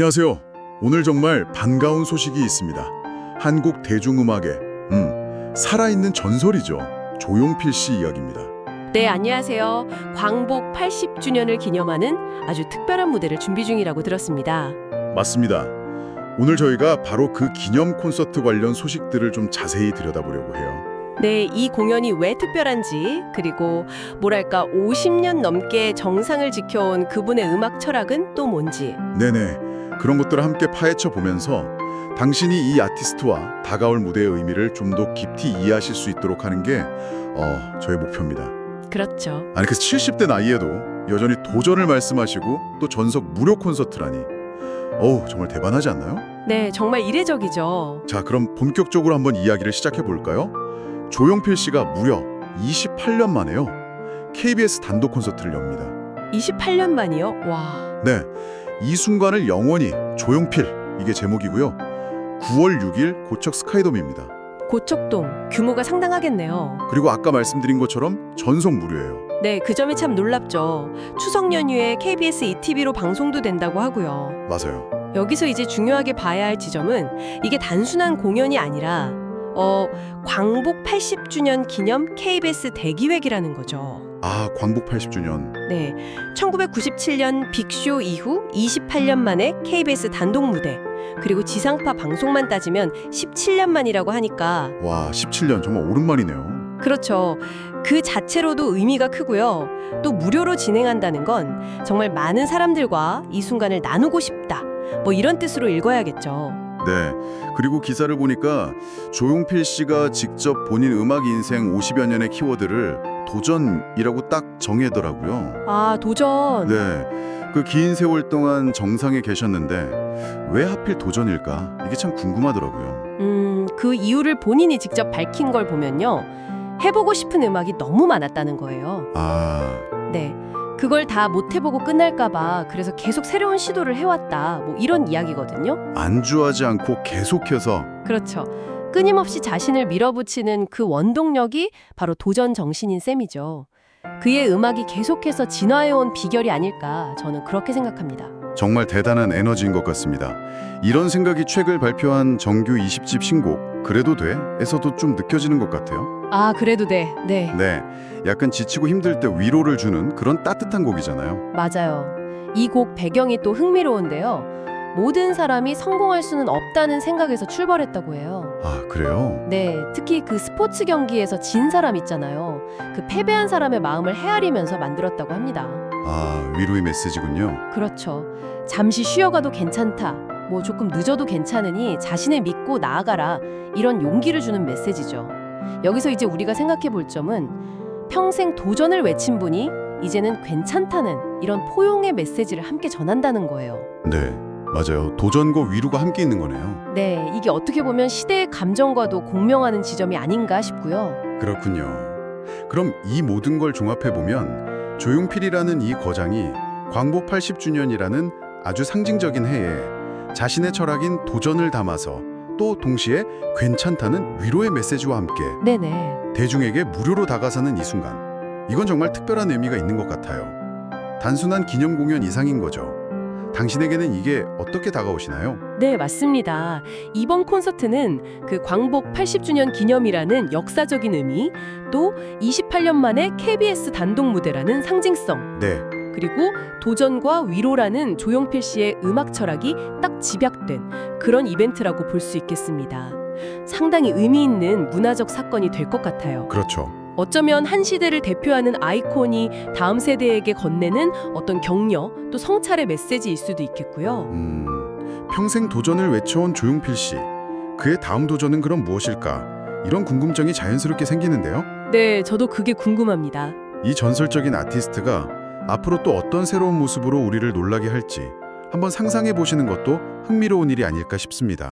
안녕하세요. 오늘 정말 반가운 소식이 있습니다. 한국 대중음악의 음, 살아있는 전설이죠. 조용필 씨 이야기입니다. 네, 안녕하세요. 광복 80주년을 기념하는 아주 특별한 무대를 준비 중이라고 들었습니다. 맞습니다. 오늘 저희가 바로 그 기념 콘서트 관련 소식들을 좀 자세히 들여다보려고 해요. 네, 이 공연이 왜 특별한지, 그리고 뭐랄까 50년 넘게 정상을 지켜온 그분의 음악 철학은 또 뭔지. 네네. 그런 것들을 함께 파헤쳐 보면서 당신이 이 아티스트와 다가올 무대의 의미를 좀 더 깊이 이해하실 수 있도록 하는 게 어, 저의 목표입니다. 그렇죠. 아니 그 70대 나이에도 여전히 도전을 말씀하시고 또 전석 무료 콘서트라니. 어우 정말 대단하지 않나요? 네, 정말 이례적이죠. 자 그럼 본격적으로 한번 이야기를 시작해 볼까요? 조용필 씨가 무려 28년 만에요. KBS 단독 콘서트를 엽니다. 28년 만이요? 와. 네, 이 순간을 영원히 조용필 이게 제목이고요. 9월 6일 고척 스카이돔입니다. 고척동 규모가 상당하겠네요. 그리고 아까 말씀드린 것처럼 전속 무료예요. 네, 그 점이 참 놀랍죠. 추석 연휴에 KBS ETV로 방송도 된다고 하고요. 맞아요. 여기서 이제 중요하게 봐야 할 지점은 이게 단순한 공연이 아니라 어, 광복 80주년 기념 KBS 대기획이라는 거죠. 아 광복 80주년. 네. 1997년 빅쇼 이후 28년 만에 KBS 단독 무대. 그리고 지상파 방송만 따지면 17년 만이라고 하니까 와 17년 정말 오랜만이네요. 그렇죠. 그 자체로도 의미가 크고요. 또 무료로 진행한다는 건 정말 많은 사람들과 이 순간을 나누고 싶다. 뭐 이런 뜻으로 읽어야겠죠. 네. 그리고 기사를 보니까 조용필 씨가 직접 본인 음악 인생 50여 년의 키워드를 도전이라고 딱 정해더라고요. 아, 도전. 네. 그 긴 세월 동안 정상에 계셨는데 왜 하필 도전일까? 이게 참 궁금하더라고요. 음, 그 이유를 본인이 직접 밝힌 걸 보면요. 해보고 싶은 음악이 너무 많았다는 거예요. 아, 네. 그걸 다 못 해보고 끝날까봐 그래서 계속 새로운 시도를 해왔다. 뭐 이런 이야기거든요. 안주하지 않고 계속해서 그렇죠. 끊임없이 자신을 밀어붙이는 그 원동력이 바로 도전 정신인 셈이죠. 그의 음악이 계속해서 진화해온 비결이 아닐까 저는 그렇게 생각합니다. 정말 대단한 에너지인 것 같습니다. 이런 생각이 최근 발표한 정규 20집 신곡 그래도 돼?에서도 좀 느껴지는 것 같아요. 아, 그래도 돼. 네. 네, 약간 지치고 힘들 때 위로를 주는 그런 따뜻한 곡이잖아요. 맞아요. 이 곡 배경이 또 흥미로운데요. 모든 사람이 성공할 수는 없다는 생각에서 출발했다고 해요. 아, 그래요? 네, 특히 그 스포츠 경기에서 진 사람 있잖아요. 그 패배한 사람의 마음을 헤아리면서 만들었다고 합니다. 아, 위로의 메시지군요. 그렇죠. 잠시 쉬어가도 괜찮다. 뭐 조금 늦어도 괜찮으니 자신을 믿고 나아가라. 이런 용기를 주는 메시지죠. 여기서 이제 우리가 생각해 볼 점은 평생 도전을 외친 분이 이제는 괜찮다는 이런 포용의 메시지를 함께 전한다는 거예요. 네, 맞아요. 도전과 위로가 함께 있는 거네요. 네, 이게 어떻게 보면 시대의 감정과도 공명하는 지점이 아닌가 싶고요. 그렇군요. 그럼 이 모든 걸 종합해 보면 조용필이라는 이 거장이 광복 80주년이라는 아주 상징적인 해에 자신의 철학인 도전을 담아서 또 동시에 괜찮다는 위로의 메시지와 함께 네네. 대중에게 무료로 다가서는 이 순간. 이건 정말 특별한 의미가 있는 것 같아요. 단순한 기념 공연 이상인 거죠. 당신에게는 이게 어떻게 다가오시나요? 네, 맞습니다. 이번 콘서트는 그 광복 80주년 기념이라는 역사적인 의미, 또 28년 만에 KBS 단독 무대라는 상징성, 네, 그리고 도전과 위로라는 조용필 씨의 음악 철학이 딱 집약된 그런 이벤트라고 볼 수 있겠습니다. 상당히 의미 있는 문화적 사건이 될 것 같아요. 그렇죠. 어쩌면 한 시대를 대표하는 아이콘이 다음 세대에게 건네는 어떤 격려 또 성찰의 메시지일 수도 있겠고요. 음, 평생 도전을 외쳐온 조용필 씨. 그의 다음 도전은 그럼 무엇일까? 이런 궁금증이 자연스럽게 생기는데요. 네, 저도 그게 궁금합니다. 이 전설적인 아티스트가 앞으로 또 어떤 새로운 모습으로 우리를 놀라게 할지 한번 상상해 보시는 것도 흥미로운 일이 아닐까 싶습니다.